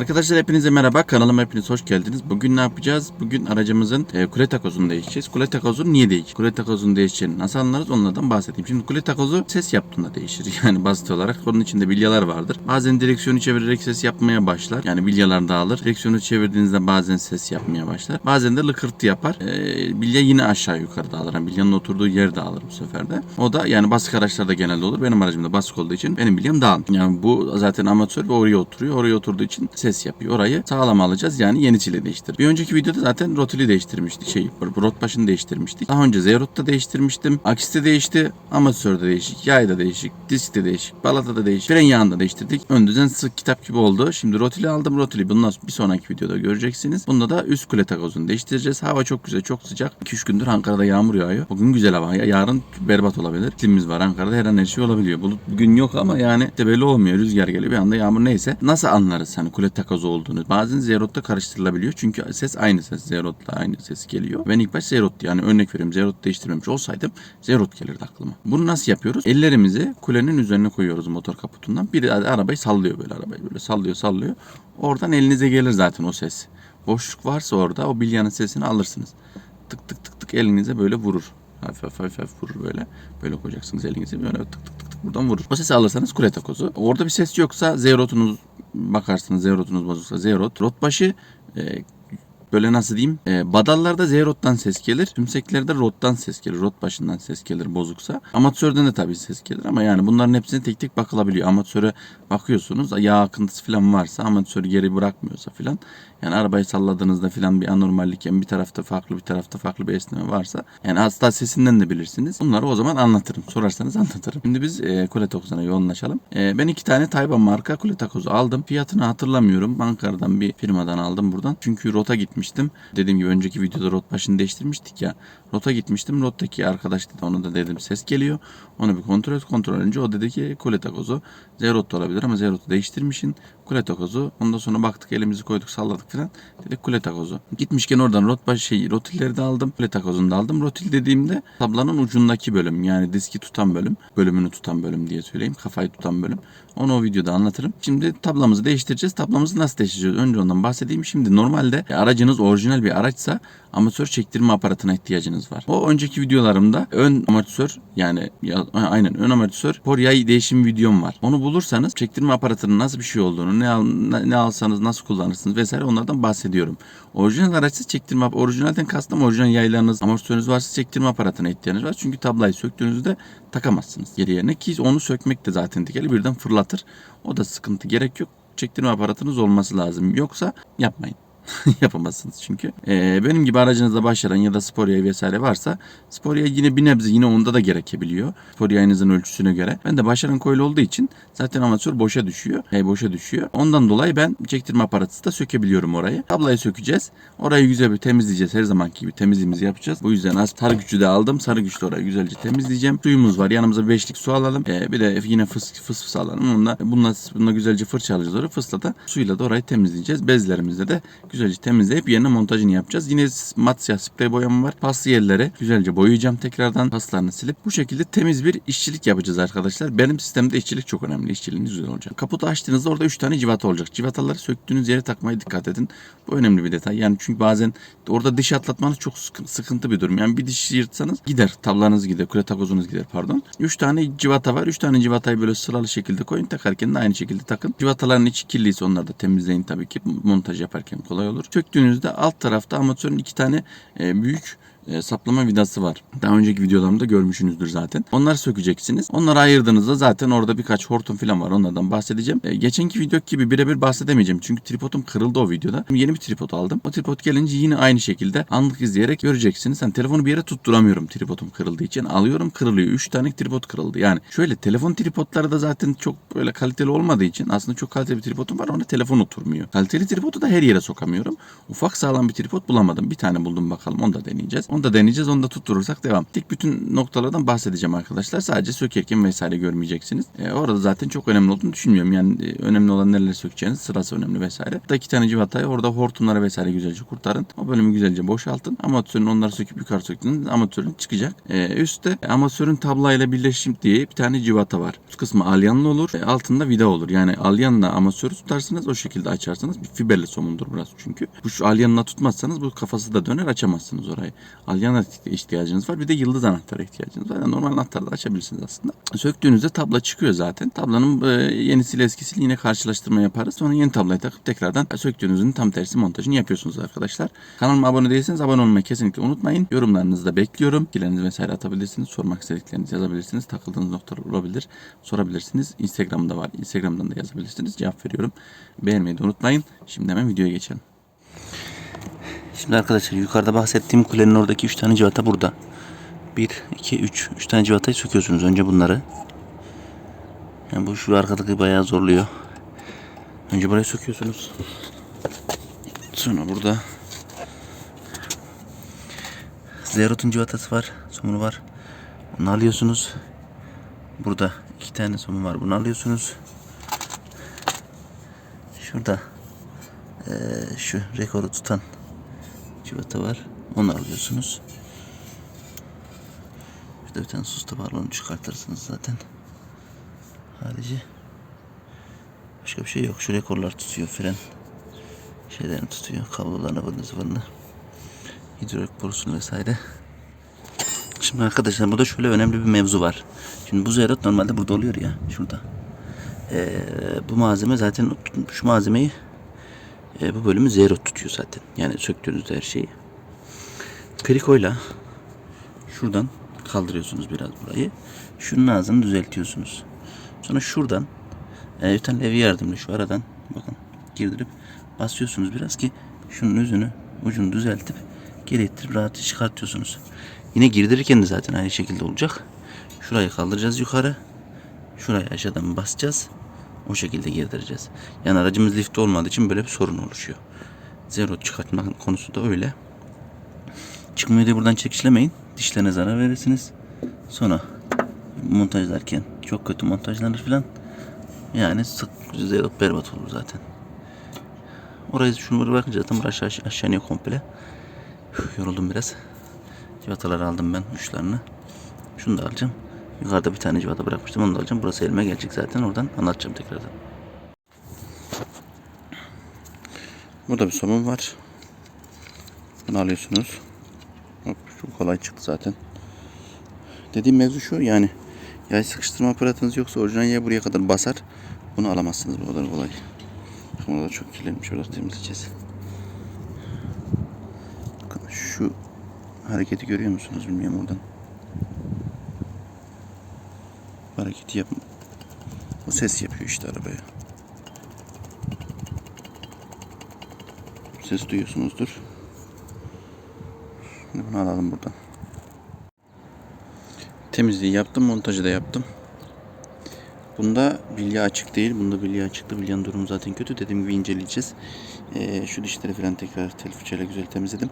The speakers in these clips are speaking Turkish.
Arkadaşlar hepinize merhaba. Kanalıma hepiniz hoş geldiniz. Bugün ne yapacağız? Bugün aracımızın e, kule takozunu değişeceğiz. Kule takozu niye değişik? Kule takozunun değişeceğini nasıl anlarız onlardan bahsedeyim. Şimdi kule takozu ses yaptığında değişir. Yani basit olarak onun içinde bilyalar vardır. Bazen direksiyonu çevirerek ses yapmaya başlar. Yani bilyalar dağılır. Direksiyonu çevirdiğinizde bazen ses yapmaya başlar. Bazen de lıkırtı yapar. E, bilya yine aşağı yukarı dağılır. Yani bilyanın oturduğu yer dağılır bu sefer de. O da yani basık araçlarda genelde olur. Benim aracımda basık olduğu için benim bilyam dağılır. Yani bu zaten amatör ve oraya oturuyor. Oraya oturduğu için ses yapıyor. Orayı sağlam alacağız. Yani yeni çile değiştir. Bir önceki videoda zaten rotili değiştirmiştik. Şey, rot başını değiştirmiştik. Daha önce Zeyrot'ta değiştirmiştim. Aksiste değişti. Amatörde değişik. Yayda değişik. Diskte değişik. Balatada değişik. Fren yağında değiştirdik. Ön düzen sık kitap gibi oldu. Şimdi rotili aldım. Rotili bundan bir sonraki videoda göreceksiniz. Bunda da üst kule takozunu değiştireceğiz. Hava çok güzel. Çok sıcak. 2-3 gündür Ankara'da yağmur yağıyor. Bugün güzel hava. Ya- Yarın berbat olabilir. İklimimiz var. Ankara'da her an her şey olabiliyor. Bulut bugün yok ama yani de belli olmuyor. Rüzgar geliyor. Bir anda yağmur neyse. Nasıl anlarız hani kule takozu olduğunu? Bazen Zerot'ta karıştırılabiliyor. Çünkü ses aynı ses. Zerot'la aynı ses geliyor. Ben ilk baş Zerot yani örnek vereyim. Zerot değiştirmemiş olsaydım Zerot gelirdi aklıma. Bunu nasıl yapıyoruz? Ellerimizi kulenin üzerine koyuyoruz motor kaputundan. Biri arabayı sallıyor böyle arabayı böyle sallıyor sallıyor. Oradan elinize gelir zaten o ses. Boşluk varsa orada o bilyanın sesini alırsınız. Tık tık tık tık elinize böyle vurur. Hafif hafif hafif, vurur böyle. Böyle koyacaksınız elinizi böyle tık tık buradan vurur. O sesi alırsanız kule takozu. Orada bir ses yoksa zerotunuz bakarsınız zerotunuz bozuksa zerot. Rot başı e, böyle nasıl diyeyim? E, badallarda zerottan ses gelir. Tümseklerde rottan ses gelir. Rot başından ses gelir bozuksa. Amatörden de tabii ses gelir ama yani bunların hepsine tek tek bakılabiliyor. Amatöre bakıyorsunuz. Yağ akıntısı falan varsa amatör geri bırakmıyorsa falan. Yani arabayı salladığınızda falan bir anormallik yani bir tarafta farklı bir tarafta farklı bir esneme varsa yani hasta sesinden de bilirsiniz. Bunları o zaman anlatırım. Sorarsanız anlatırım. Şimdi biz e, kule takozuna yoğunlaşalım. E, ben iki tane Tayban marka kule takozu aldım. Fiyatını hatırlamıyorum. Ankara'dan bir firmadan aldım buradan. Çünkü rota gitmiştim. Dediğim gibi önceki videoda rot başını değiştirmiştik ya. Rota gitmiştim. Rottaki arkadaş dedi onu da dedim ses geliyor. Onu bir kontrol et. Kontrol edince o dedi ki kule takozu. Zerot da olabilir ama Zerot'u değiştirmişsin. Kule takozu. Ondan sonra baktık elimizi koyduk salladık falan. Dedik kule takozu. Gitmişken oradan rot şey, rotilleri de aldım. Kule takozunu da aldım. Rotil dediğimde tablanın ucundaki bölüm. Yani diski tutan bölüm. Bölümünü tutan bölüm diye söyleyeyim. Kafayı tutan bölüm. Onu o videoda anlatırım. Şimdi tablamızı değiştireceğiz. Tablamızı nasıl değiştireceğiz? Önce ondan bahsedeyim. Şimdi normalde aracınız orijinal bir araçsa amatör çektirme aparatına ihtiyacınız var. O önceki videolarımda ön amatör yani ya, aynen ön amatör por yay değişim videom var. Onu bulursanız çektirme aparatının nasıl bir şey olduğunu ne, al, ne, alsanız nasıl kullanırsınız vesaire onlardan bahsediyorum. Orijinal araçsız çektirme orijinalden kastım orijinal yaylarınız amortisörünüz varsa çektirme aparatına ihtiyacınız var. Çünkü tablayı söktüğünüzde takamazsınız geri yerine ki onu sökmek de zaten tekeli birden fırlatır. O da sıkıntı gerek yok. Çektirme aparatınız olması lazım. Yoksa yapmayın. yapamazsınız çünkü. Ee, benim gibi aracınızda başlayan ya da spor yayı vesaire varsa spor yayı yine bir nebze yine onda da gerekebiliyor. Spor yayınızın ölçüsüne göre. Ben de başlayan koyulu olduğu için zaten amatör boşa düşüyor. Yay boşa düşüyor. Ondan dolayı ben çektirme aparatı da sökebiliyorum orayı. Tablayı sökeceğiz. Orayı güzel bir temizleyeceğiz. Her zamanki gibi temizliğimizi yapacağız. Bu yüzden az sarı güçlü de aldım. Sarı güçlü orayı güzelce temizleyeceğim. Suyumuz var. Yanımıza beşlik su alalım. Ee, bir de yine fıs fıs fıs alalım. Bununla, bununla, bununla güzelce fırçalayacağız orayı. Fısla da suyla da orayı temizleyeceğiz. Bezlerimizle de güzelce temizleyip yerine montajını yapacağız. Yine mat siyah sprey boyama var. Paslı yerlere güzelce boyayacağım tekrardan. Paslarını silip bu şekilde temiz bir işçilik yapacağız arkadaşlar. Benim sistemde işçilik çok önemli. İşçiliğiniz güzel olacak. Kaputu açtığınızda orada 3 tane civata olacak. Civataları söktüğünüz yere takmaya dikkat edin. Bu önemli bir detay. Yani çünkü bazen orada diş atlatmanız çok sıkı- sıkıntı bir durum. Yani bir diş yırtsanız gider. Tablanız gider. Kule takozunuz gider pardon. 3 tane civata var. 3 tane civatayı böyle sıralı şekilde koyun. Takarken de aynı şekilde takın. Civataların içi kirliyse onları da temizleyin tabii ki. Montaj yaparken kolay olur. Söktüğünüzde alt tarafta amatörün iki tane e, büyük e, saplama vidası var. Daha önceki videolarımda görmüşsünüzdür zaten. Onları sökeceksiniz. Onları ayırdığınızda zaten orada birkaç hortum falan var. Onlardan bahsedeceğim. E, geçenki video gibi birebir bahsedemeyeceğim. Çünkü tripodum kırıldı o videoda. Yeni bir tripod aldım. O tripod gelince yine aynı şekilde anlık izleyerek göreceksiniz. Hani telefonu bir yere tutturamıyorum tripodum kırıldığı için. Alıyorum kırılıyor. 3 tane tripod kırıldı. Yani şöyle telefon tripodları da zaten çok böyle kaliteli olmadığı için aslında çok kaliteli bir tripodum var. Ona telefon oturmuyor. Kaliteli tripodu da her yere sokamıyorum. Ufak sağlam bir tripod bulamadım. Bir tane buldum bakalım. Onu da deneyeceğiz. Onu Onu da deneyeceğiz. Onu da tutturursak devam. Dik bütün noktalardan bahsedeceğim arkadaşlar. Sadece sökerken vesaire görmeyeceksiniz. E, orada zaten çok önemli olduğunu düşünmüyorum. Yani e, önemli olan nereleri sökeceğiniz sırası önemli vesaire. Hatta iki tane civatayı orada hortumları vesaire güzelce kurtarın. O bölümü güzelce boşaltın. Amatörün onları söküp yukarı söktüğünüz amatörün çıkacak. E, üstte amatörün tablayla birleşim diye bir tane civata var. Üst kısmı alyanlı olur. E, altında vida olur. Yani alyanla amatörü tutarsınız o şekilde açarsınız. Bir fiberli somundur burası çünkü. Bu şu alyanla tutmazsanız bu kafası da döner açamazsınız orayı. Alyan ihtiyacınız var. Bir de yıldız anahtara ihtiyacınız var. Yani normal anahtarı da açabilirsiniz aslında. Söktüğünüzde tabla çıkıyor zaten. Tablanın e, yenisiyle eskisiyle yine karşılaştırma yaparız. Sonra yeni tablayı takıp tekrardan söktüğünüzün tam tersi montajını yapıyorsunuz arkadaşlar. Kanalıma abone değilseniz abone olmayı kesinlikle unutmayın. Yorumlarınızı da bekliyorum. Fikirlerinizi vesaire atabilirsiniz. Sormak istediklerinizi yazabilirsiniz. Takıldığınız noktalar olabilir. Sorabilirsiniz. Instagram'da var. Instagram'dan da yazabilirsiniz. Cevap veriyorum. Beğenmeyi de unutmayın. Şimdi hemen videoya geçelim. Şimdi arkadaşlar yukarıda bahsettiğim kulenin oradaki 3 tane civata burada. 1, 2, 3. 3 tane civatayı söküyorsunuz. Önce bunları. Yani bu şu arkadaki bayağı zorluyor. Önce burayı söküyorsunuz. Sonra burada Zerot'un civatası var. Somunu var. Onu alıyorsunuz. Burada iki tane somun var. Bunu alıyorsunuz. Şurada eee, şu rekoru tutan civata var. Onu alıyorsunuz. Şurada bir tane susta var. Onu çıkartırsınız zaten. Harici başka bir şey yok. Şu rekorlar tutuyor. Fren şeylerini tutuyor. Kablolarını, bunu zıvırını. Hidrolik borusunu vesaire. Şimdi arkadaşlar burada şöyle önemli bir mevzu var. Şimdi bu zeyrot normalde burada oluyor ya. Şurada. Ee, bu malzeme zaten şu malzemeyi e, bu bölümü zeyrot tutuyor zaten. Yani söktüğünüzde her şeyi. Krikoyla şuradan kaldırıyorsunuz biraz burayı. Şunun ağzını düzeltiyorsunuz. Sonra şuradan e, bir tane levye yardımıyla şu aradan bakın girdirip basıyorsunuz biraz ki şunun yüzünü ucunu düzeltip geri ittirip rahat çıkartıyorsunuz. Yine girdirirken de zaten aynı şekilde olacak. Şurayı kaldıracağız yukarı. Şurayı aşağıdan basacağız. O şekilde girdireceğiz. Yani aracımız lift olmadığı için böyle bir sorun oluşuyor. Zero çıkartma konusu da öyle. Çıkmıyor diye buradan çekişlemeyin. Dişlerine zarar verirsiniz. Sonra montajlarken çok kötü montajlanır filan. Yani sık zero berbat olur zaten. Orayı şunu bırakınca zaten aşağı, aşağı iniyor komple. Yoruldum biraz. Civataları aldım ben uçlarını. Şunu da alacağım. Yukarıda bir tane civata bırakmıştım onu da alacağım. Burası elime gelecek zaten oradan anlatacağım tekrardan. Burada bir somun var. Bunu alıyorsunuz. Hop, çok kolay çıktı zaten. Dediğim mevzu şu yani yay sıkıştırma aparatınız yoksa orijinal yay buraya kadar basar. Bunu alamazsınız bu kadar kolay. Bakın orada çok kirlenmiş orası temizleyeceğiz. Bakın şu hareketi görüyor musunuz bilmiyorum oradan. Bu hareketi yap. O ses yapıyor işte arabaya. Ses duyuyorsunuzdur. Şimdi bunu alalım buradan. Temizliği yaptım, montajı da yaptım. Bunda bilye açık değil. Bunda bilye açıktı. Bilyenin durumu zaten kötü. Dediğim gibi inceleyeceğiz. Ee, şu dişleri falan tekrar tel fırçayla güzel temizledim.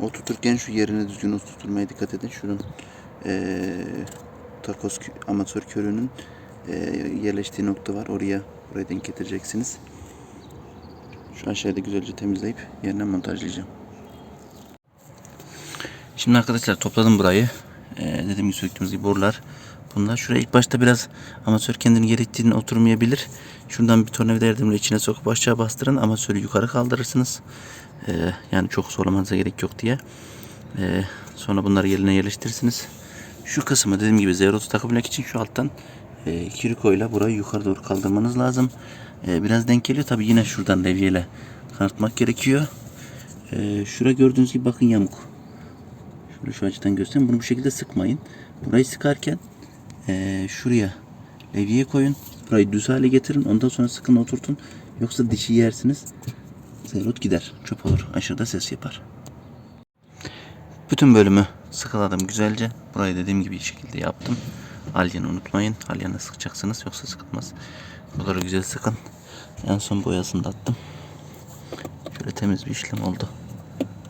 O tuturken şu yerine düzgün tutturmaya dikkat edin. Şunun ee, takos kö- amatör körünün ee, yerleştiği nokta var. Oraya oraya denk getireceksiniz. Şu aşağıda güzelce temizleyip yerine montajlayacağım. Şimdi arkadaşlar topladım burayı. Ee, dediğim gibi söktüğümüz gibi borular. Bunlar şuraya ilk başta biraz amatör kendini gerektiğini oturmayabilir. Şuradan bir tornavida yardımıyla içine sokup aşağı bastırın. Amatörü yukarı kaldırırsınız. Ee, yani çok zorlamanıza gerek yok diye. Ee, sonra bunları yerine yerleştirirsiniz. Şu kısmı dediğim gibi zerotu takabilmek için şu alttan e, kirikoyla burayı yukarı doğru kaldırmanız lazım. Ee, biraz denk geliyor. Tabi yine şuradan levyeyle kartmak gerekiyor. Ee, şura gördüğünüz gibi bakın yamuk. Şöyle şu açıdan göstereyim. Bunu bu şekilde sıkmayın. Burayı sıkarken eee, şuraya levyeyi koyun. Burayı düz hale getirin. Ondan sonra sıkın oturtun. Yoksa dişi yersiniz. Zeyrot gider. Çöp olur. Aşırıda ses yapar. Bütün bölümü sıkıladım güzelce. Burayı dediğim gibi şekilde yaptım. Alyanı unutmayın. Alyanı sıkacaksınız. Yoksa sıkılmaz. Buraları güzel sıkın. En son boyasını da attım. Şöyle temiz bir işlem oldu.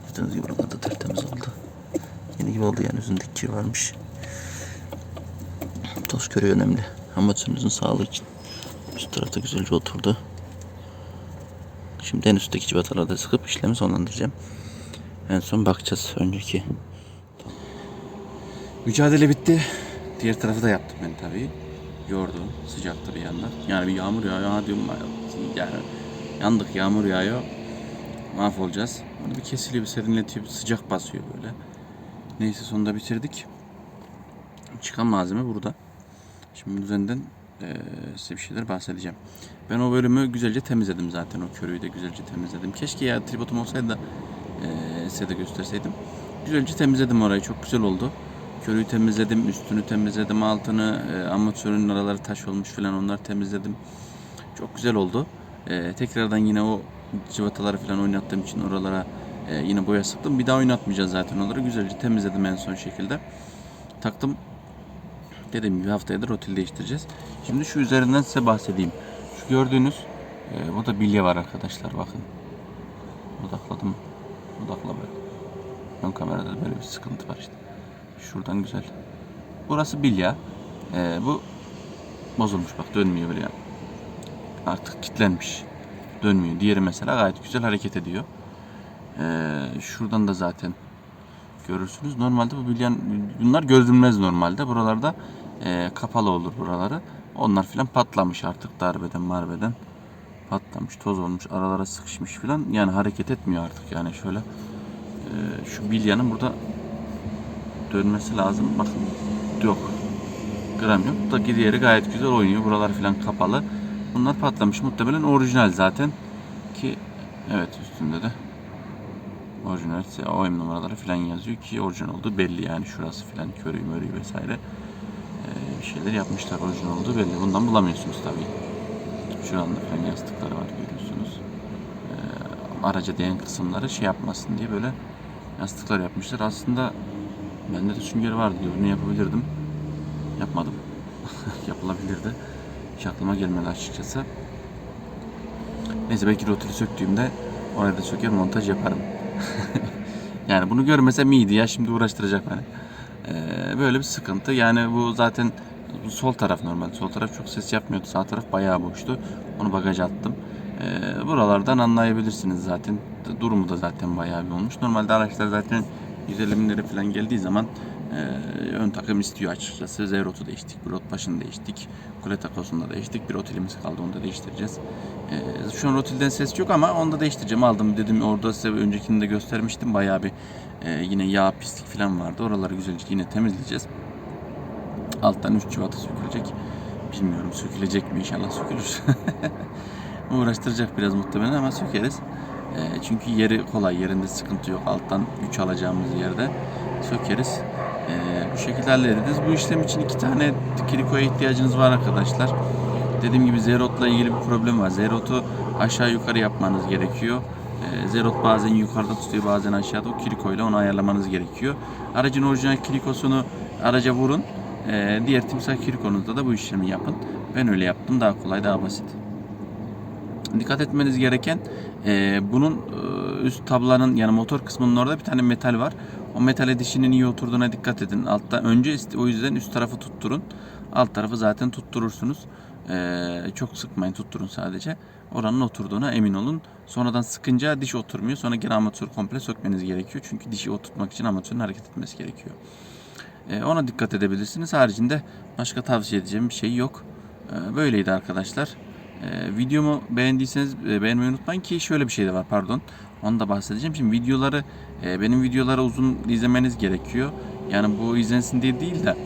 Gördüğünüz gibi burada da tertemiz oldu. Yeni gibi oldu yani üzerindeki kir varmış. Toz körü önemli. Amatörünüzün sağlığı için. Üst tarafta güzelce oturdu. Şimdi en üstteki civataları da sıkıp işlemi sonlandıracağım. En son bakacağız önceki. Mücadele bitti. Diğer tarafı da yaptım ben tabii. Yordum. Sıcaktı bir yandan. Yani bir yağmur yağıyor. Ha diyorum yani yandık yağmur yağıyor. Mahvolacağız. Onu bir kesiliyor, bir serinletiyor, bir sıcak basıyor böyle. Neyse sonunda bitirdik. Çıkan malzeme burada. Şimdi üzerinden eee size bir şeyler bahsedeceğim. Ben o bölümü güzelce temizledim zaten. O körüyü de güzelce temizledim. Keşke ya tripodum olsaydı da eee size de gösterseydim. Güzelce temizledim orayı. Çok güzel oldu. Körüyü temizledim, üstünü temizledim, altını, e, amatörün araları taş olmuş falan onları temizledim. Çok güzel oldu. E, tekrardan yine o cıvataları falan oynattığım için oralara e, yine boya sıktım. Bir daha oynatmayacağız zaten onları. Güzelce temizledim en son şekilde. Taktım. Dediğim gibi haftaya da rotil değiştireceğiz. Şimdi şu üzerinden size bahsedeyim. Şu gördüğünüz e, bu da bilye var arkadaşlar bakın. Odakladım. Odakla böyle. Ön kamerada da böyle bir sıkıntı var işte. Şuradan güzel. Burası bilya. Ee, bu bozulmuş bak dönmüyor böyle. Artık kilitlenmiş. Dönmüyor. Diğeri mesela gayet güzel hareket ediyor. Ee, şuradan da zaten görürsünüz. Normalde bu bilyen bunlar görünmez normalde. Buralarda e, kapalı olur buraları. Onlar filan patlamış artık darbeden marbeden. Patlamış, toz olmuş, aralara sıkışmış filan. Yani hareket etmiyor artık yani şöyle. e, şu bilyanın burada dönmesi lazım. Bakın yok. Gram yok. Da diğeri gayet güzel oynuyor. Buralar falan kapalı. Bunlar patlamış. Muhtemelen orijinal zaten. Ki evet üstünde de orijinal OM numaraları falan yazıyor ki orijinal olduğu belli yani şurası falan körü mörü vesaire ee, bir şeyler yapmışlar orijinal olduğu belli. Bundan bulamıyorsunuz tabii. Şu anda falan yastıkları var görüyorsunuz. Ee, araca değen kısımları şey yapmasın diye böyle yastıklar yapmışlar. Aslında Bende de sünger vardı. Bunu yapabilirdim. Yapmadım. Yapılabilirdi. Hiç aklıma gelmedi açıkçası. Neyse belki rotili söktüğümde oraya da söker montaj yaparım. yani bunu görmesem iyiydi ya şimdi uğraştıracak beni. Ee, böyle bir sıkıntı. Yani bu zaten bu sol taraf normal. Sol taraf çok ses yapmıyordu. Sağ taraf bayağı boştu. Onu bagaja attım. Ee, buralardan anlayabilirsiniz zaten. Durumu da zaten bayağı bir olmuş. Normalde araçlar zaten 150 bin falan geldiği zaman e, ön takım istiyor açıkçası. Zerot'u değiştik, bir rot başını değiştik. Kule takosunu da değiştik. Bir rotilimiz kaldı onu da değiştireceğiz. E, şu an rotilden ses yok ama onu da değiştireceğim. Aldım dedim orada size öncekini de göstermiştim. Bayağı bir e, yine yağ pislik falan vardı. Oraları güzelce yine temizleyeceğiz. Alttan 3 çivata sökülecek. Bilmiyorum sökülecek mi inşallah sökülür. Uğraştıracak biraz muhtemelen ama sökeriz. E, çünkü yeri kolay, yerinde sıkıntı yok. Alttan güç alacağımız yerde sökeriz. E, bu şekilde hallederiz. Bu işlem için iki tane kilikoya ihtiyacınız var arkadaşlar. Dediğim gibi Zerot'la ilgili bir problem var. Zerot'u aşağı yukarı yapmanız gerekiyor. E, Zerot bazen yukarıda tutuyor bazen aşağıda. O kilikoyla onu ayarlamanız gerekiyor. Aracın orijinal kilikosunu araca vurun. Diğer timsah kilikonuzda da bu işlemi yapın. Ben öyle yaptım. Daha kolay, daha basit. Dikkat etmeniz gereken e, bunun e, üst tablanın yani motor kısmının orada bir tane metal var. O metal dişinin iyi oturduğuna dikkat edin. Altta önce o yüzden üst tarafı tutturun. Alt tarafı zaten tutturursunuz. E, çok sıkmayın tutturun sadece. Oranın oturduğuna emin olun. Sonradan sıkınca diş oturmuyor. Sonra geri amatör komple sökmeniz gerekiyor. Çünkü dişi oturtmak için amatörün hareket etmesi gerekiyor. E, ona dikkat edebilirsiniz. Haricinde başka tavsiye edeceğim bir şey yok. E, böyleydi arkadaşlar. Ee, videomu beğendiyseniz e, beğenmeyi unutmayın ki şöyle bir şey de var pardon. Onu da bahsedeceğim. Şimdi videoları e, benim videoları uzun izlemeniz gerekiyor. Yani bu izlensin diye değil de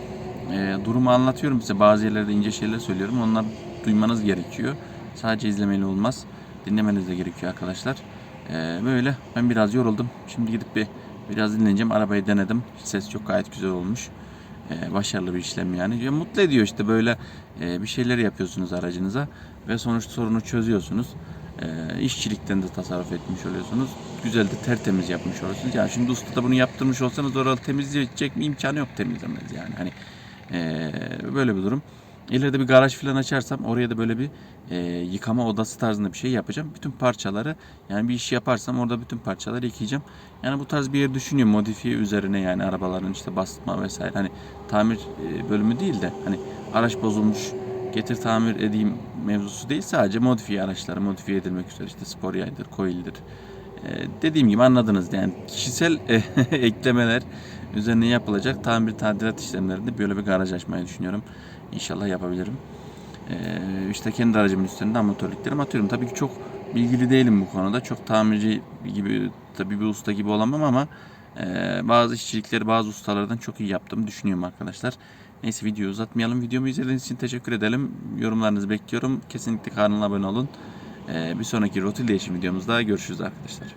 e, durumu anlatıyorum size. Bazı yerlerde ince şeyler söylüyorum. Onlar duymanız gerekiyor. Sadece izlemeli olmaz. Dinlemeniz de gerekiyor arkadaşlar. Böyle ben biraz yoruldum. Şimdi gidip bir biraz dinleneceğim. Arabayı denedim. Ses çok gayet güzel olmuş. Başarılı bir işlem yani. Ya, mutlu ediyor işte böyle bir şeyler yapıyorsunuz aracınıza ve sonuçta sorunu çözüyorsunuz. E, işçilikten de tasarruf etmiş oluyorsunuz. Güzel de tertemiz yapmış oluyorsunuz. Yani şimdi ustada bunu yaptırmış olsanız oralı temizleyecek mi imkanı yok temizlemez yani. Hani e, böyle bir durum. İleride bir garaj falan açarsam oraya da böyle bir e, yıkama odası tarzında bir şey yapacağım. Bütün parçaları yani bir iş yaparsam orada bütün parçaları yıkayacağım. Yani bu tarz bir yer düşünüyorum modifiye üzerine yani arabaların işte basma vesaire hani tamir bölümü değil de hani araç bozulmuş getir tamir edeyim mevzusu değil sadece modifiye araçları modifiye edilmek üzere işte spor yaydır, coil'dir. E, dediğim gibi anladınız yani kişisel e, eklemeler üzerine yapılacak tamir tadilat işlemlerinde böyle bir garaj açmayı düşünüyorum. İnşallah yapabilirim. Ee, işte kendi aracımın üstünde amatörlüklerimi atıyorum. Tabii ki çok bilgili değilim bu konuda. Çok tamirci gibi tabii bir usta gibi olamam ama e, bazı işçilikleri bazı ustalardan çok iyi yaptığımı düşünüyorum arkadaşlar. Neyse videoyu uzatmayalım. Videomu izlediğiniz için teşekkür edelim. Yorumlarınızı bekliyorum. Kesinlikle kanala abone olun. Ee, bir sonraki rotil değişim videomuzda görüşürüz arkadaşlar.